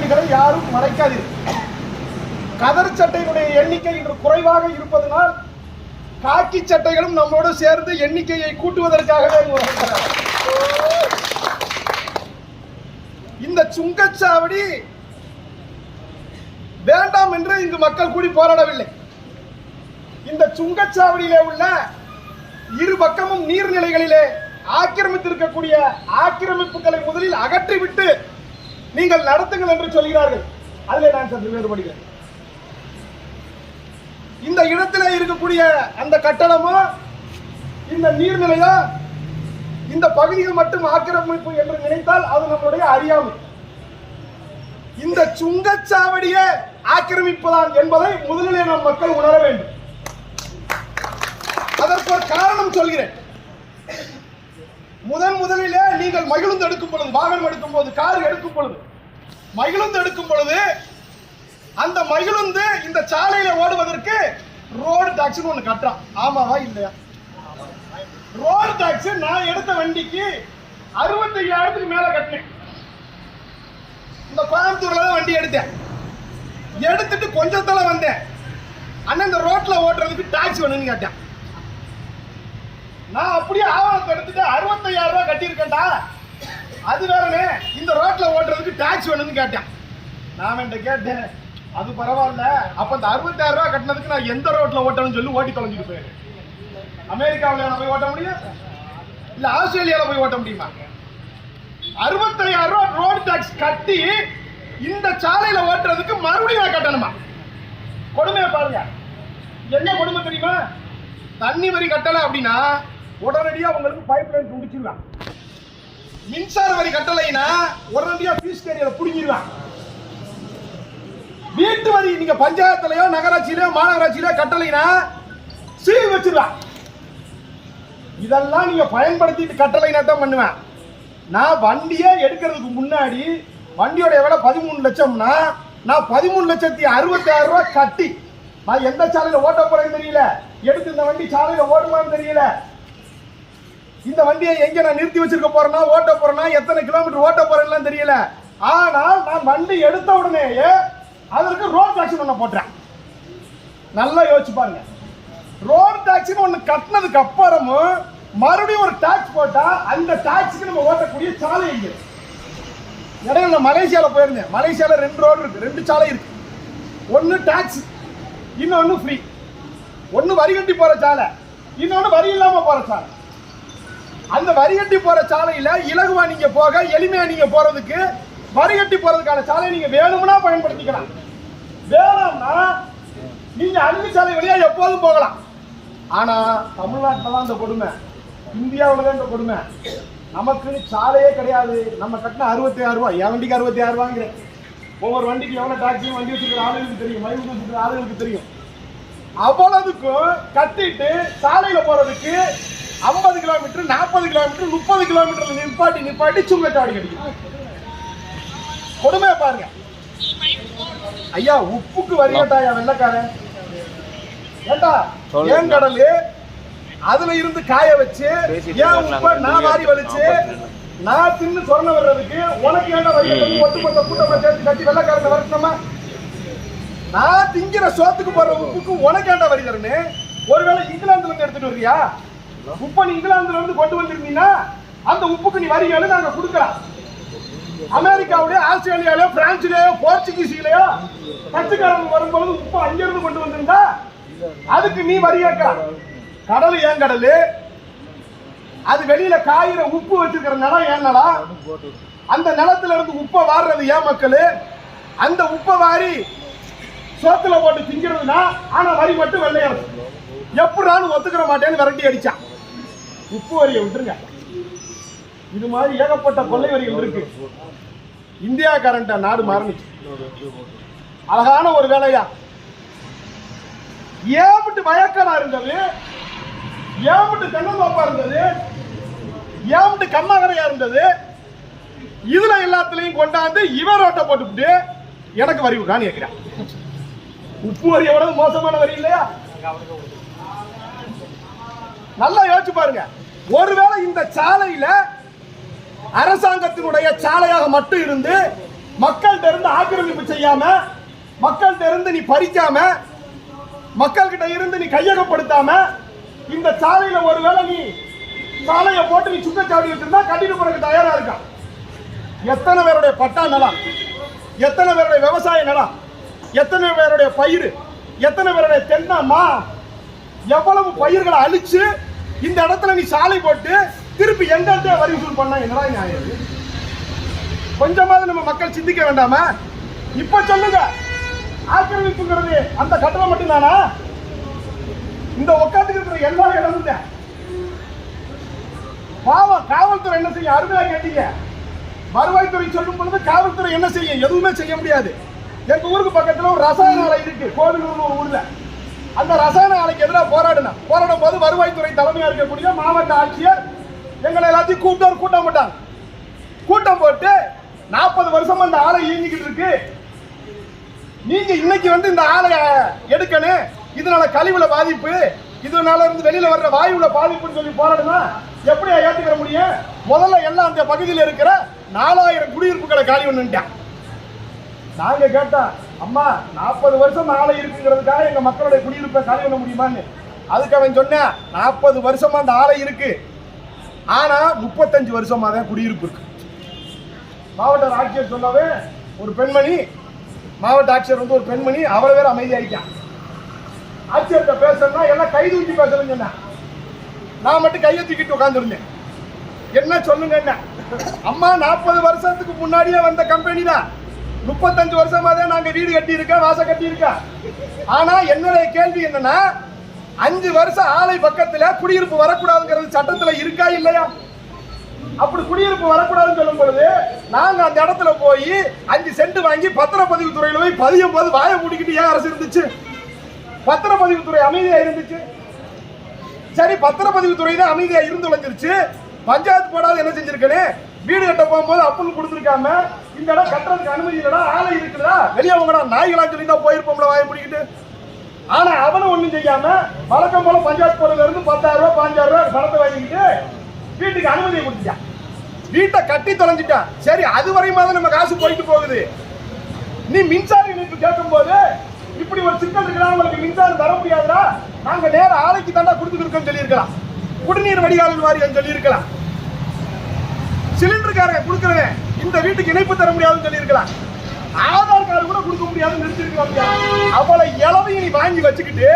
பின்னணிகளை யாரும் மறைக்காதீர்கள். கதர் சட்டையினுடைய எண்ணிக்கை இன்று குறைவாக இருப்பதனால் காக்கி சட்டைகளும் நம்மோடு சேர்ந்து எண்ணிக்கையை கூட்டுவதற்காகவே இந்த சுங்கச்சாவடி வேண்டாம் என்று இங்கு மக்கள் கூடி போராடவில்லை. இந்த சுங்கச்சாவடியிலே உள்ள இரு பக்கமும் நீர்நிலைகளிலே ஆக்கிரமித்திருக்கக்கூடிய ஆக்கிரமிப்புகளை முதலில் அகற்றிவிட்டு நீங்கள் நடத்துங்கள் என்று சொல்கிறார்கள். அதில் நான் சற்று வேறுபடுகிறேன். இந்த இடத்துல இருக்கக்கூடிய அந்த கட்டடமோ இந்த நீர்நிலையோ இந்த பகுதியில் மட்டும் ஆக்கிரமிப்பு என்று நினைத்தால் அது நம்முடைய அறியாமை. இந்த சுங்கச்சாவடியே ஆக்கிரமிப்புதான் என்பதை முதலிலே நம் மக்கள் உணர வேண்டும். அதற்கு ஒரு காரணம் சொல்கிறேன். முதன் முதலிலே நீங்கள் மகிழுந்து எடுக்கும் பொழுது வாகனம் எடுக்கும் போது கார் எடுக்கும் பொழுது மகிழுந்து எடுக்கும் பொழுது அந்த மகிழுந்து இந்த சாலையில ஓடுவதற்கு ரோடு டாக்ஸ் ஒண்ணு கட்டுறான். ஆமாவா இல்லையா? ரோடு டாக்ஸ் நான் எடுத்த வண்டிக்கு அறுபத்தி ஐயாயிரத்துக்கு மேல கட்டினேன். இந்த கோயம்புத்தூர்ல தான் வண்டி எடுத்தேன். எடுத்துட்டு கொஞ்சத்துல வந்தேன். அண்ணன் இந்த ரோட்ல ஓட்டுறதுக்கு டாக்ஸ் வேணும்னு கேட்டேன். நான் அப்படியே ஆவணத்தை எடுத்துட்டு அறுபத்தையாயிரம் ரூபாய் கட்டியிருக்கேன்டா. அது வேறனே இந்த ரோட்ல ஓட்டுறதுக்கு டாக்ஸ் வேணும்னு கேட்டேன். நான் என்கிட்ட கேட்டேன் அது பரவாயில்ல. அப்ப அந்த அறுபத்தாயிரம் ரூபாய் கட்டினதுக்கு நான் எந்த ரோட்ல ஓட்டணும்னு சொல்லி ஓட்டி தொலைஞ்சிட்டு போயிரு அமெரிக்காவில் போய் ஓட்ட முடியும்? இல்ல ஆஸ்திரேலியாவில் போய் ஓட்ட முடியுமா? அறுபத்தையாயிரம் ரூபாய் ரோடு டாக்ஸ் கட்டி இந்த சாலையில ஓட்டுறதுக்கு மறுபடியும் நான் கட்டணுமா? கொடுமையை பாருங்க. என்ன கொடுமை தெரியுமா? தண்ணி வரி கட்டல அப்படின்னா உடனடியாக உங்களுக்கு பைப் லைன் துண்டிச்சிருவான் மின்சார வரி கட்டலைன்னா உடனடியா பீஸ் கேரியரை புடுங்கிடுவான் வீட்டு வரி நீங்க பஞ்சாயத்துலயோ நகராட்சியிலயோ மாநகராட்சியிலயோ கட்டலைன்னா சீல் வச்சிருவான். இதெல்லாம் நீங்க பயன்படுத்திட்டு கட்டளைனா தான் பண்ணுவேன். நான் வண்டியே எடுக்கிறதுக்கு முன்னாடி வண்டியோட விலை பதிமூணு லட்சம்னா நான் பதிமூணு லட்சத்தி அறுபத்தாயிரம் ரூபாய் கட்டி. நான் எந்த சாலையில் ஓட்ட போறேன்னு தெரியல. எடுத்து இந்த வண்டி சாலையில் ஓடுமான்னு தெரியல. இந்த வண்டியை எங்க நான் நிறுத்தி வச்சிருக்க போறேன்னா ஓட்ட போறேன்னா எத்தனை கிலோமீட்டர் ஓட்ட போறேன்லாம் தெரியல. ஆனால் நான் வண்டி எடுத்த உடனேயே அதற்கு ரோட் டாக்ஸ் ஒன்று போட்டேன். நல்லா யோசிச்சு பாருங்க. ரோட் டாக்ஸ்னு ஒன்று கட்டினதுக்கு அப்புறமும் மறுபடியும் ஒரு டாக்ஸ் போட்டா அந்த டாக்ஸுக்கு நம்ம ஓட்டக்கூடிய சாலை எங்க? இடையில நான் மலேசியாவில் போயிருந்தேன். மலேசியாவில் ரெண்டு ரோடு இருக்கு. ரெண்டு சாலை இருக்கு. ஒன்று டாக்ஸ் இன்னொன்று ஃப்ரீ ஒன்று வரி கட்டி போகிற சாலை. இன்னொன்று வரி இல்லாமல் போகிற சாலை. அந்த வரிகட்டி போற சாலையில இலகுவா நீங்க போக எளிமையா நீங்க போறதுக்கு வரிகட்டி போறதுக்கான சாலையை நீங்க வேணும்னா பயன்படுத்திக்கலாம். வேணும்னா நீங்க அஞ்சு சாலை வழியா எப்போதும் போகலாம். ஆனா தமிழ்நாட்டில் தான் இந்த கொடுமை. இந்தியாவில் தான் இந்த கொடுமை. நமக்கு சாலையே கிடையாது. நம்ம கட்டின அறுபத்தி ஆறு ரூபாய். என் வண்டிக்கு அறுபத்தி ஆறு ரூபாங்கிறேன் ஒவ்வொரு வண்டிக்கு எவ்வளவு டாக்ஸியும் வண்டி வச்சுக்கிற ஆளுகளுக்கு தெரியும். மயில் வச்சுக்கிற ஆளுகளுக்கு தெரியும். அவ்வளவுக்கும் கட்டிட்டு சாலையில போறதுக்கு ஐம்பது கிலோமீட்டர் நாற்பது கிலோமீட்டர் முப்பது கிலோமீட்டர்ல நிப்பாட்டி நிப்பாட்டி சுங்கச்சாவடி கிடைக்கும் கொடுமையை பாருங்க. ஐயா உப்புக்கு வரி கேட்டாயா வெள்ளக்காரன். ஏண்டா. ஏன் கடலு அதுல இருந்து காய வச்சு ஏன். உப்ப நான் வாரி வலிச்சு நான் தின்னு சொரண வர்றதுக்கு உனக்கு ஏன்டா வரி? ஒட்டுமொத்த கூட்டமா சேர்த்து கட்டி வெள்ளக்காரங்க வரணுமா நான் திங்கிற சோத்துக்கு போடுற உப்புக்கு உனக்கு ஏன்டா வரி தரணும்? ஒருவேளை இங்கிலாந்துல இருந்து எடுத்துட்டு வர்றியா? உப்பை நீ இங்கிலாந்துல இருந்து கொண்டு வந்திருந்தீங்கன்னா அந்த உப்புக்கு நீ வரி நாங்க கொடுக்கலாம். அமெரிக்காவிலேயோ ஆஸ்திரேலியாவிலேயோ பிரான்ஸ்லயோ போர்ச்சுகீஸ்லயோ கட்சிக்காரங்க வரும்போது உப்பு அங்கிருந்து கொண்டு வந்திருந்தா அதுக்கு நீ வரி கேட்கலாம் கடல் ஏன் கடல்? அது வெளியில காயிற உப்பு வச்சிருக்கிற நிலம் ஏன் நிலம்? அந்த நிலத்துல இருந்து உப்பை வாடுறது ஏன் மக்கள்? அந்த உப்பை வாரி சோத்துல போட்டு திங்கிறதுனா ஆனா வரி மட்டும் வெள்ளையா இருக்கும். எப்படான்னு ஒத்துக்கிற மாட்டேன்னு விரட்டி அடிச்சான். உப்பு வரியை விட்டுருங்க. இது மாதிரி ஏகப்பட்ட கொள்ளை வரிகள் இருக்கு. இந்தியா கரண்ட நாடு மாறணுச்சு அழகான ஒரு வேலையா? ஏமிட்டு வயக்கடா இருந்தது. ஏமிட்டு தென்னந்தோப்பா இருந்தது. ஏமிட்டு கண்ணாகரையா இருந்தது. இதுல எல்லாத்துலயும் கொண்டாந்து இவன் ரோட்டை போட்டுவிட்டு எனக்கு வரி காணி கேட்கிறேன் உப்பு வரி எவ்வளவு மோசமான வரி இல்லையா? நல்லா யோசிச்சு பாருங்க. ஒருவேளை இந்த சாலையில அரசாங்கத்தினுடைய சாலையாக மட்டும் இருந்து மக்கள்கிட்ட இருந்து ஆக்கிரமிப்பு செய்யாம மக்கள்கிட்ட இருந்து நீ பறிக்காம மக்கள்கிட்ட இருந்து நீ கையகப்படுத்தாம இந்த சாலையில ஒருவேளை நீ சாலையை போட்டு நீ சுக்கச்சாவடி வச்சிருந்தா கட்டிட்டு போறதுக்கு தயாரா இருக்கா? எத்தனை பேருடைய பட்டா நிலம்? எத்தனை பேருடைய விவசாய நிலம்? எத்தனை பேருடைய பயிர்? எத்தனை பேருடைய தென்னை மா? எவ்வளவு பயிர்களை அழிச்சு இந்த இடத்துல நீ சாலை போட்டு திருப்பி எங்கள்கிட்ட வரி வசூல் பண்ணா என்னடா நியாயம்? கொஞ்சமாவது நம்ம மக்கள் சிந்திக்க வேண்டாமா? இப்ப சொல்லுங்க. ஆக்கிரமிப்புங்கிறது அந்த கட்டணம் மட்டும்தானா? இந்த உட்காந்துக்கு இருக்கிற எல்லா இடமும் பாவம் காவல்துறை என்ன செய்ய அருமையா கேட்டீங்க. வருவாய்த்துறை சொல்லும் பொழுது காவல்துறை என்ன செய்யும்? எதுவுமே செய்ய முடியாது. எங்க ஊருக்கு பக்கத்துல ஒரு ரசாயன ஆலை இருக்கு. கோவிலூர்னு ஒரு ஊர்ல. அந்த ரசாயன ஆலைக்கு எதிராக போராடினா போராடும் போது வருவாய்த்துறை தலைமையாக இருக்கக்கூடிய மாவட்ட ஆட்சியர் எங்களை எல்லாத்தையும் கூப்பிட்டு ஒரு கூட்டம் போட்டாங்க. கூட்டம் போட்டு நாற்பது வருஷமா இந்த ஆலை இயங்கிக்கிட்டு இருக்கு. நீங்க இன்னைக்கு வந்து இந்த ஆலையை எடுக்கணும். இதனால கழிவுல பாதிப்பு இதனால இருந்து வெளியில வர்ற வாயுல பாதிப்புன்னு சொல்லி போராடுனா எப்படியா ஏற்றுக்கிற முடியும்? முதல்ல எல்லாம் அந்த பகுதியில் இருக்கிற நாலாயிரம் குடியிருப்புகளை காலி பண்ணிட்டான் நாங்க கேட்டோம் அம்மா நாற்பது வருஷம் ஆலை இருக்குங்கிறதுக்காக எங்க மக்களுடைய குடியிருப்பை காலி பண்ண முடியுமான்னு? அதுக்கு அவன் சொன்னேன் நாற்பது வருஷமா அந்த ஆலை இருக்கு. ஆனா முப்பத்தஞ்சு வருஷமா தான் குடியிருப்பு இருக்கு. மாவட்ட ஆட்சியர் சொல்லவே ஒரு பெண்மணி மாவட்ட ஆட்சியர் வந்து ஒரு பெண்மணி அவரை வேற அமைதியாயிட்டான் ஆட்சியர்கிட்ட பேசணும்னா எல்லாம் கை தூக்கி பேசணும்னு சொன்னேன். நான் மட்டும் கையை தூக்கிட்டு உட்காந்துருந்தேன் என்ன சொல்லுங்க என்ன அம்மா நாற்பது வருஷத்துக்கு முன்னாடியே வந்த கம்பெனி தான். முப்பத்தஞ்சு வருஷமா தான் நாங்க வீடு கட்டி இருக்கோம் வாச கட்டி இருக்கோம் ஆனா என்னுடைய கேள்வி என்னன்னா அஞ்சு வருஷம் ஆலை பக்கத்துல குடியிருப்பு வரக்கூடாதுங்கிறது சட்டத்துல இருக்கா இல்லையா? அப்படி குடியிருப்பு வரக்கூடாதுன்னு சொல்லும் பொழுது நாங்க அந்த இடத்துல போய் அஞ்சு சென்ட் வாங்கி பத்திரப்பதிவு துறையில போய் பதியும் போது வாயை மூடிக்கிட்டு ஏன் அரசு இருந்துச்சு? பத்திரப்பதிவு துறை அமைதியா இருந்துச்சு. சரி பத்திரப்பதிவு துறை தான் அமைதியா இருந்து உழைஞ்சிருச்சு. பஞ்சாயத்து போடாது என்ன செஞ்சிருக்கனே வீடு கட்ட போகும்போது அப்புன்னு கொடுத்துருக்காம இந்த இடம் கட்டுறதுக்கு அனுமதி இல்லடா ஆலை இருக்குதா வெளியே உங்கடா நாய்களா சொல்லி தான் போயிருப்போம்ல வாயை பிடிக்கிட்டு ஆனா அவனும் ஒண்ணும் செய்யாம வழக்கம் போல பஞ்சாயத்து போறதுல இருந்து பத்தாயிரம் ரூபாய் பாஞ்சாயிரம் ரூபாய் பணத்தை வாங்கிக்கிட்டு வீட்டுக்கு அனுமதியை கொடுத்துட்டான் வீட்டை கட்டி தொலைஞ்சிட்டான் சரி அது வரையுமா தான் நம்ம காசு போயிட்டு போகுது. நீ மின்சார இணைப்பு கேட்கும் போது இப்படி ஒரு சிக்கல் இருக்கிறா உங்களுக்கு மின்சாரம் தர முடியாதுடா. நாங்க நேர ஆலைக்கு தாண்டா கொடுத்துருக்கோம் சொல்லியிருக்கலாம். குடிநீர் வடிகால் வாரியம் சொல்லியிருக்கலாம். சிலிண்டருக்காரங்க கொடுக்குறவன் இந்த வீட்டுக்கு இணைப்பு தர முடியாதுன்னு சொல்லியிருக்கலாம். ஆதார் கார்டு கூட கொடுக்க முடியாதுன்னு நிறுத்திருக்கலாம் அவளை இளவையும் நீ வாங்கி வச்சுக்கிட்டு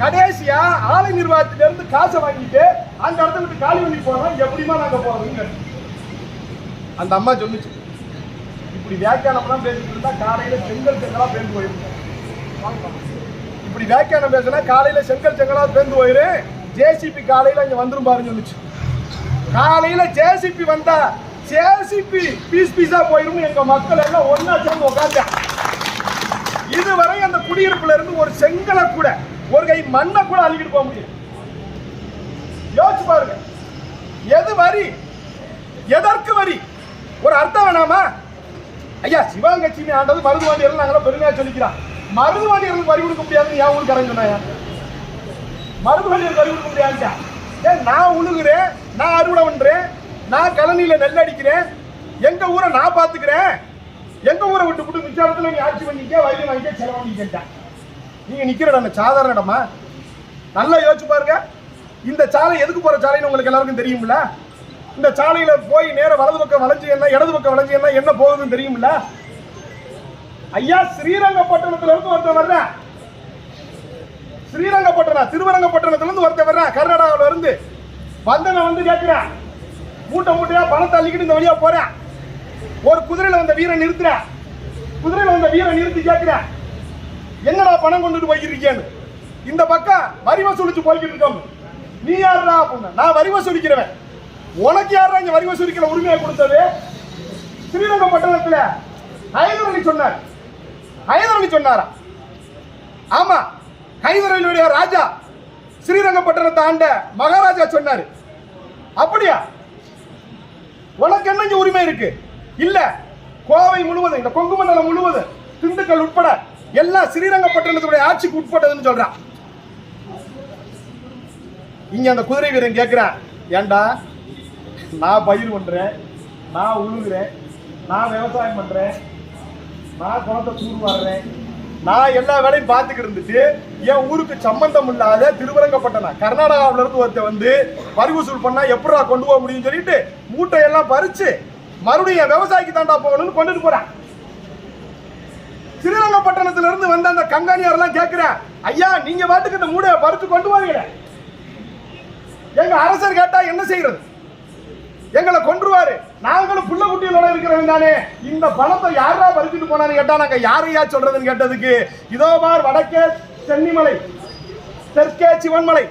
கடைசியா ஆலை நிர்வாகத்துல இருந்து காசை வாங்கிட்டு அந்த இடத்துல விட்டு காலி பண்ணி போறோம் எப்படிமா நாங்க போறோம்னு அந்த அம்மா சொல்லுச்சு. இப்படி வியாக்கியானம்லாம் பேசிட்டு இருந்தா காலையில செங்கல் செங்கலா பேருந்து போயிருக்கோம் இப்படி வியாக்கியானம் பேசினா காலையில செங்கல் செங்கலா பேருந்து போயிரு ஜேசிபி காலையில இங்க வந்துரும் பாருன்னு சொல்லுச்சு. காலையில ஜேசிபி வந்தா ஜேசிபி பீஸ் பீஸா போயிடும் எங்க மக்கள் எல்லாம் ஒன்னா சேர்ந்து உட்காந்து இதுவரை அந்த குடியிருப்புல இருந்து ஒரு செங்கலை கூட ஒரு கை மண்ணை கூட அள்ளிக்கிட்டு போக முடியும் யோசிச்சு பாருங்க. எது வரி? எதற்கு வரி? ஒரு அர்த்தம் வேணாமா? ஐயா சிவகங்கட்சின்னு ஆண்டது மருதுவாண்டியர்கள் நாங்களாம் பெருமையா சொல்லிக்கிறோம் மருதுவாண்டியர்களுக்கு வரி கொடுக்க முடியாதுன்னு என் ஊருக்காரன் சொன்னாயா? மருதுவாண்டியருக்கு வரி கொடுக்க முடியாதுங்க ஏன் நான் உழுகுறேன் நான் அறுவடை பண்றேன் நான் கழனியில நெல் அடிக்கிறேன் எங்க ஊரை நான் பாத்துக்கிறேன் எங்க ஊரை விட்டு விட்டு மிச்சாரத்தில் நீ ஆட்சி பண்ணிக்க வரி வாங்கிக்க செலவழிக்கிட்டேன் நீங்க நிக்கிற இடம் சாதாரண இடமா? நல்லா யோசிச்சு பாருங்க. இந்த சாலை எதுக்கு போற சாலைன்னு உங்களுக்கு எல்லாருக்கும் தெரியும்ல? இந்த சாலையில போய் நேர வலது பக்கம் வளைஞ்சு என்ன இடது பக்கம் வளைஞ்சு என்ன என்ன போகுதுன்னு தெரியும்ல? ஐயா ஸ்ரீரங்கப்பட்டினத்துல இருந்து ஒருத்தன் வர்றேன் ஸ்ரீரங்கப்பட்டினம் திருவரங்கப்பட்டினத்துல இருந்து ஒருத்தன் வர்றேன் கர்நாடகாவில இருந்து வந்தவன் வந்து கேட்கிறேன் மூட்டை மூட்டையா பணத்தை அள்ளிக்கிட்டு இந்த வழியா போறேன். ஒரு குதிரையில வந்த வீரன் நிறுத்துற. குதிரையில வந்த வீரன் நிறுத்தி கேட்கிற என்னடா பணம் கொண்டுட்டு போயிருக்கேன்னு இந்த பக்கம் வரி வசூலிச்சு போய்கிட்டு இருக்கோம். நீ யாருடா அப்படின்னு நான் வரி வசூலிக்கிறவன். உனக்கு யாரா இங்க வரி வசூலிக்கிற உரிமையை கொடுத்தது? ஸ்ரீரங்கப்பட்டணத்துல ஹைதர் அலி சொன்னார். ஹைதர் அலி சொன்னாரா? ஆமா ஹைதர் அலியுடைய ராஜா ஸ்ரீரங்கப்பட்டணத்தை ஆண்ட மகாராஜா சொன்னாரு. அப்படியா? உனக்கு என்ன உரிமை இருக்கு? இல்ல கோவை முழுவதும் இந்த கொங்கு மண்டலம் முழுவதும் திண்டுக்கல் உட்பட எல்லா ஸ்ரீரங்கப்பட்டினத்துடைய ஆட்சிக்கு உட்பட்டதுன்னு சொல்றான் இங்க அந்த குதிரை வீரன் கேட்கிறான் ஏண்டா நான் பயிர் பண்றேன் நான் உழுகுறேன் நான் விவசாயம் பண்றேன் நான் குளத்தை தூர் வர்றேன் நான் எல்லா வேலையும் பார்த்துக்கிட்டு இருந்துட்டு என் ஊருக்கு சம்பந்தம் இல்லாத திருவரங்கப்பட்டனா கர்நாடகாவில இருந்து ஒருத்த வந்து வரி வசூல் பண்ணா எப்படா கொண்டு போக முடியும்னு சொல்லிட்டு மூட்டையெல்லாம் பறிச்சு மறுபடியும் என் விவசாயிக்கு தாண்டா போகணும்னு கொண்டுட்டு போறேன். ஸ்ரீரங்கப்பட்டணத்துல இருந்து வந்த அந்த கங்காணியார் எல்லாம் கேட்கிறேன் ஐயா நீங்க பாட்டுக்கு இந்த மூடையை பறிச்சு கொண்டு வாங்க எங்க அரசர் கேட்டா என்ன செய்யறது? எங்களை கொன்றுவாரு. நாங்களும் புள்ள குட்டிகளோட இருக்கிறவங்க தானே. இந்த பணத்தை யாரா பறிச்சுட்டு போனான்னு கேட்டா நாங்க யாரையா சொல்றதுன்னு கேட்டதுக்கு? இதோ பார் வடக்கே சென்னிமலை தெற்கே சிவன்மலை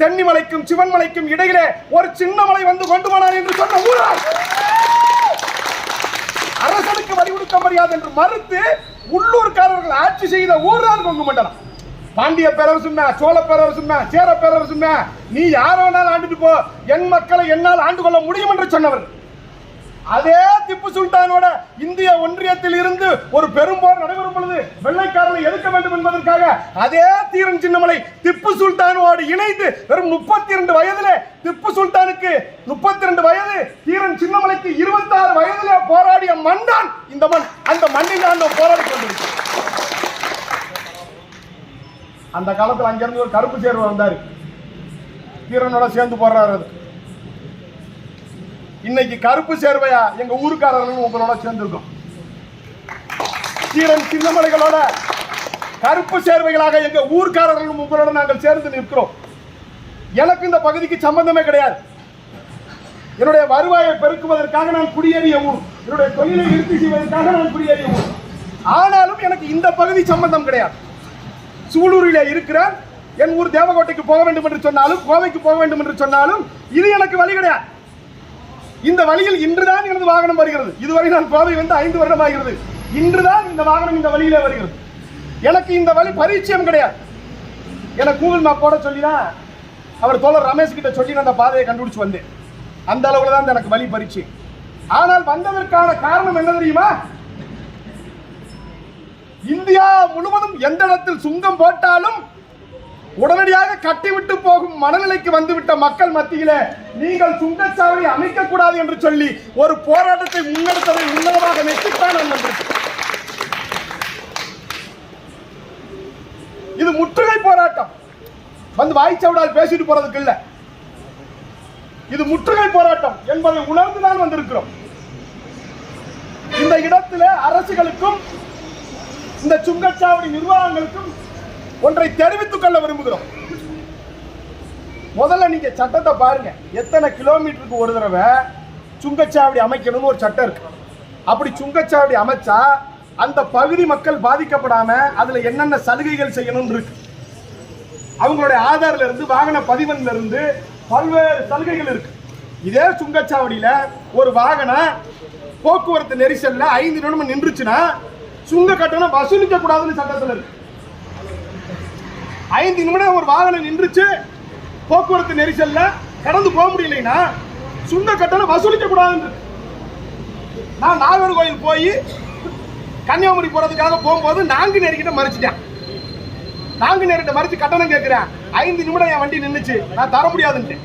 தென்னிமலைக்கும் சிவன்மலைக்கும் இடையிலே ஒரு சின்ன மலை வந்து கொண்டு போனார் என்று சொன்ன ஊரார். அரசனுக்கு வரி கொடுக்க முடியாது என்று மறுத்து உள்ளூர்காரர்கள் ஆட்சி செய்த ஊர்தான் கொங்கு மண்டலம். பாண்டிய பேரரசுமே சோழ பேரரசுமே சேர பேரரசுமே நீ யார வேணாலும் ஆண்டுட்டு போ. என் மக்களை என்னால் ஆண்டு கொள்ள முடியும் என்று சொன்னவர். அதே திப்பு சுல்தானோட இந்திய ஒன்றியத்தில் இருந்து ஒரு பெரும்போர் நடைபெறும் பொழுது வெள்ளைக்காரர்களை எதிர்க்க வேண்டும் என்பதற்காக அதே தீரன் சின்னமலை திப்பு சுல்தானோடு இணைந்து வெறும் முப்பத்தி இரண்டு வயதுல திப்பு சுல்தானுக்கு முப்பத்தி ரெண்டு வயது தீரன் சின்னமலைக்கு இருபத்தாறு வயதுல போராடிய மண்டான் இந்த மண் அந்த மண்ணில் ஆண்டவன் போராடி கொண்டிருக்கிறார் அந்த காலத்தில் அங்கிருந்து ஒரு கருப்பு சேர்வு வந்தார். வீரனோட சேர்ந்து போடுறாரு அது. இன்னைக்கு கருப்பு சேர்வையா எங்க ஊருக்காரர்களும் உங்களோட சேர்ந்துருக்கோம். தீரன் சின்னமலைகளோட கருப்பு சேர்வைகளாக எங்க ஊர்க்காரர்களும் உங்களோட நாங்கள் சேர்ந்து நிற்கிறோம். எனக்கு இந்த பகுதிக்கு சம்பந்தமே கிடையாது. என்னுடைய வருவாயை பெருக்குவதற்காக நான் குடியேறிய ஊர். என்னுடைய தொழிலை நிறுத்தி செய்வதற்காக நான் குடியேறிய ஊர். ஆனாலும் எனக்கு இந்த பகுதி சம்பந்தம் கிடையாது. சூலூரிலே இருக்கிறார். என் ஊர் தேவகோட்டைக்கு போக வேண்டும் என்று சொன்னாலும் கோவைக்கு போக வேண்டும் என்று சொன்னாலும் இது எனக்கு வழி கிடையாது. இந்த வழியில் இன்றுதான் எனது வாகனம் வருகிறது. இதுவரை நான் கோவை வந்து ஐந்து வருடம் ஆகிறது இன்றுதான் இந்த வாகனம் இந்த வழியிலே வருகிறது. எனக்கு இந்த வழி பரிச்சயம் கிடையாது. எனக்கு கூகுள் மேப் போட சொல்லிதான் அவர் தோழர் ரமேஷ் கிட்ட சொல்லி நான் அந்த பாதையை கண்டுபிடிச்சு வந்தேன். அந்த அளவுல தான் எனக்கு வழி பரிச்சயம். ஆனால் வந்ததற்கான காரணம் என்ன தெரியுமா? இந்தியா முழுவதும் எந்த இடத்தில் சுங்கம் போட்டாலும் உடனடியாக கட்டிவிட்டு போகும் மனநிலைக்கு வந்துவிட்ட மக்கள் மத்தியில நீங்கள் சுங்கச்சாவடி அமைக்க கூடாது என்று சொல்லி ஒரு போராட்டத்தை முன்னெடுத்ததை உன்னதமாக நெற்றித்தான் இது முற்றுகை போராட்டம். வந்து வாய்ச்சவடால் பேசிட்டு போறதுக்கு இல்ல. இது முற்றுகை போராட்டம் என்பதை உணர்ந்துதான் வந்திருக்கிறோம். இந்த இடத்துல அரசுகளுக்கும் இந்த சுங்கச்சாவடி நிர்வாகங்களுக்கும் ஒன்றை தெரிவித்துக் கொள்ள விரும்புகிறோம். முதல்ல நீங்க சட்டத்தை பாருங்க. எத்தனை கிலோமீட்டருக்கு ஒரு தடவை சுங்கச்சாவடி அமைக்கணும்னு ஒரு சட்டம் இருக்கு. அப்படி சுங்கச்சாவடி அமைச்சா அந்த பகுதி மக்கள் பாதிக்கப்படாம அதுல என்னென்ன சலுகைகள் செய்யணும்னு இருக்கு. அவங்களுடைய ஆதார்ல இருந்து வாகன பதிவன்ல இருந்து பல்வேறு சலுகைகள் இருக்கு. இதே சுங்கச்சாவடியில ஒரு வாகனம் போக்குவரத்து நெரிசல்ல ஐந்து நிமிடம் நின்றுச்சுன்னா சுங்க கட்டணம் வசூலிக்க கூடாதுன்னு சட்டத்தில் இருக்கு. ஐந்து நிமிடம் ஒரு வாகனம் நின்றுச்சு போக்குவரத்து நெரிசல்ல கடந்து போக முடியலைன்னா சுங்க கட்டணம் வசூலிக்க கூடாதுன்னு நான் நான் நாகர்கோயில் போய் கன்னியாகுமரி போறதுக்காக போகும்போது நான்கு நேரிக்கிட்ட மறைச்சிட்டேன். நான்கு நேரிட்ட மறைச்சு கட்டணம் கேட்கிறேன். ஐந்து நிமிடம் என் வண்டி நின்றுச்சு நான் தர முடியாதுன்ட்டு.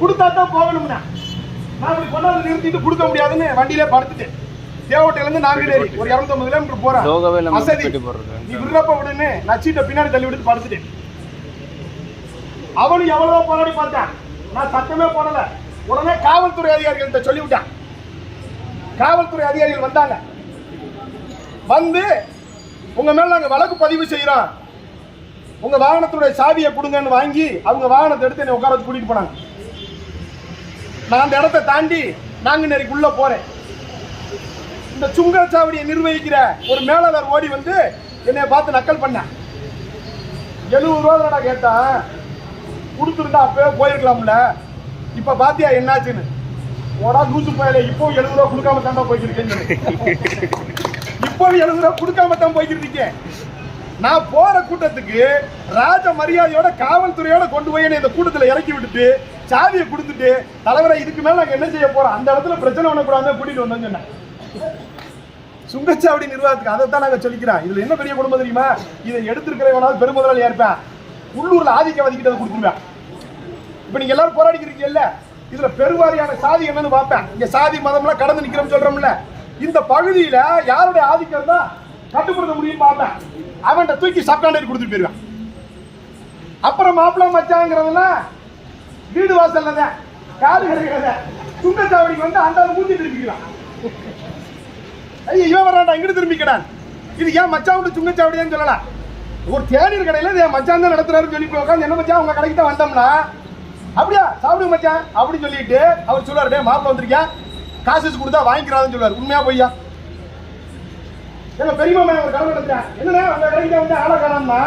கொடுத்தா தான் போகணும்னா. நான் கொண்டாந்து நிறுத்திட்டு கொடுக்க முடியாதுன்னு வண்டியிலே படுத்துட்டேன். தேவட்டையில இருந்து நாங்குநேரி ஒரு இருநூத்தம்பது கிலோமீட்டர் நம்ம வசதி. நீ விடுறப்ப விடுன்னு நான் சீட்டை பின்னாடி தள்ளி விட்டு படுத்துட்டேன். அவனும் எவ்வளவு போராடி பார்த்தான். நான் சத்தமே போடல. உடனே காவல்துறை அதிகாரிகள்கிட்ட சொல்லிவிட்டான். காவல்துறை அதிகாரிகள் வந்தாங்க. வந்து உங்க மேல நாங்க வழக்கு பதிவு செய்யறோம். உங்க வாகனத்துடைய சாவியை கொடுங்கன்னு வாங்கி அவங்க வாகனத்தை எடுத்து என்னை உட்கார வச்சு கூட்டிட்டு போனாங்க. நான் அந்த இடத்தை தாண்டி நாங்குநேரிக்குள்ள போறேன். இந்த சுங்கச்சாவடியை நிர்வகிக்கிற ஒரு மேலாளர் ஓடி வந்து என்னை பார்த்து நக்கல் பண்ணேன் எழுபது ரூபா நான் கேட்டேன் கொடுத்துருந்தா அப்பவே போயிருக்கலாம்ல. இப்ப பாத்தியா என்னாச்சுன்னு? ஓடா லூசு போயல இப்போ எழுபது ரூபா கொடுக்காம தான் போய்க்கிருக்கேன் இப்போ எழுபது ரூபா கொடுக்காம தான் போய்க்கிட்டு நான் போற கூட்டத்துக்கு ராஜ மரியாதையோட காவல்துறையோட கொண்டு போய் என்னை இந்த கூட்டத்துல இறக்கி விட்டுட்டு சாவியை கொடுத்துட்டு தலைவரை இதுக்கு மேல நாங்க என்ன செய்ய போறோம்? அந்த இடத்துல பிரச்சனை பண்ணக்கூடாது கூட்டிட்டு வந்தோம்னு சொன்னேன். சுங்கச்சாவடி நிர்வாகத்துக்கு அதை தான் நாங்கள் சொல்லிக்கிறோம். இதில் என்ன பெரிய குடும்பம் தெரியுமா? இதை எடுத்திருக்கிறவனால பெருமுதலாளியா இருப்பேன் உள்ளூரில் ஆதிக்கவாதிக்கிட்ட அதை கொடுத்துருவேன் நீங்கள் நீங்க எல்லாரும் போராடிக்கிறீங்கல்ல இதில் பெருவாரியான சாதி என்னன்னு பார்ப்பேன். இங்கே சாதி மதம்லாம் கடந்து நிக்கிறோம் சொல்கிறோம்ல இந்த பகுதியில் யாருடைய ஆதிக்கம் தான் கட்டுப்படுத்த முடியும் பார்ப்பேன். அவன்கிட்ட தூக்கி சப்காண்டரி கொடுத்துட்டு போயிருவேன் அப்புறம் மாப்பிளம் மச்சாங்கிறதுலாம் வீடு வாசல்ல தான் காடு கிடைக்கிறத சுங்கச்சாவடிக்கு வந்து அந்த மூஞ்சிட்டு இருக்கிறான் ஐயா இவன் வரான்டா இங்கிட்டு திரும்பிக்கிறான் இது ஏன் மச்சான் விட்டு சுங்கச்சாவடியான்னு சொல்லலாம் ஒரு தேநீர் கடையில் இது என் மச்சான் தான் நடத்துறாருன்னு சொல்லி போய் உட்காந்து என்ன மச்சான் உங்க கடைக்கு தான் வந்தோம்னா? அப்படியா? சாப்பிடுங்க மச்சான் அப்படின்னு சொல்லிட்டு அவர் சொல்லுவார் டே மாப்பிள்ள வந்திருக்கேன் காசு வச்சு கொடுத்தா வாங்கிக்கிறாருன்னு சொல்லுவார். உண்மையா பொய்யா? எங்க பெரியமா மேல ஒரு கடை நடத்துறேன் என்னன்னா அந்த கடைக்கு வந்து ஆளை காணோம்னா?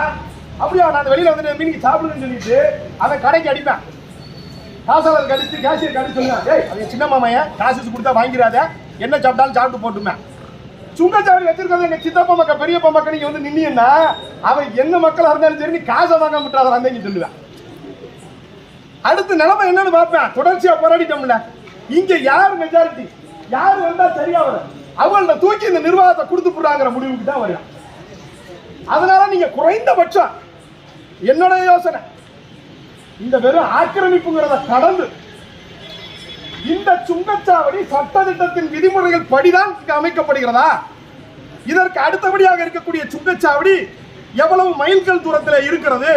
அப்படியா நான் அந்த வெளியில் வந்துட்டு மீனுக்கு சாப்பிடுங்கன்னு சொல்லிட்டு அந்த கடைக்கு அடிப்பேன். காசாளர் கடிச்சு கேஷியர் கடிச்சு சொல்லுவேன். டேய் அது சின்ன மாமையன் காசு வச்சு கொடுத்தா வாங்கிடாத என்ன சாப்பிட்டாலும் சாப்பிட்டு போட்டுமே. சுங்கச்சாவடி வச்சிருக்கவங்க எங்க சித்தப்பா மக்கள் பெரியப்பா மக்கள் நீங்க வந்து நின்னீங்கன்னா அவன் என்ன மக்களா இருந்தாலும் சரி நீ காசை வாங்க விட்டாத வந்தேன்னு சொல்லுவேன் அடுத்த நிலைமை என்னன்னு பார்ப்பேன். தொடர்ச்சியா போராடிட்டோம்ல. இங்க யார் மெஜாரிட்டி யார் வந்தா சரியா வரும்? அவங்கள தூக்கி இந்த நிர்வாகத்தை கொடுத்து போடுறாங்கிற முடிவுக்கு தான் வரும் அதனால நீங்க குறைந்தபட்சம் என்னோட யோசனை இந்த வெறும் ஆக்கிரமிப்புங்கிறத கடந்து இந்த சுங்கச்சாவடி சட்டத்திட்டத்தின் விதிமுறைகள் படிதான் அமைக்கப்படுகிறதா? இதற்கு அடுத்தபடியாக இருக்கக்கூடிய சுங்கச்சாவடி எவ்வளவு மைல்கள் தூரத்தில் இருக்கிறது?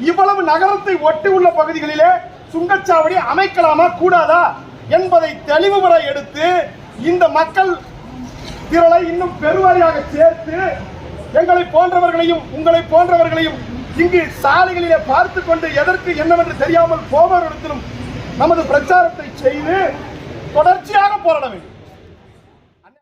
இவ்வளவு நகரத்தை ஒட்டி உள்ள பகுதிகளிலே சுங்கச்சாவடி அமைக்கலாமா கூடாதா என்பதை தெளிவுபட எடுத்து இந்த மக்கள் திரளை இன்னும் பெருவாரியாக சேர்த்து எங்களை போன்றவர்களையும் உங்களை போன்றவர்களையும் இங்கு சாலைகளிலே பார்த்து கொண்டு எதற்கு என்னவென்று தெரியாமல் போபவர்களிடத்திலும் நமது பிரச்சாரத்தை செய்து தொடர்ச்சியாக போராட வேண்டும்.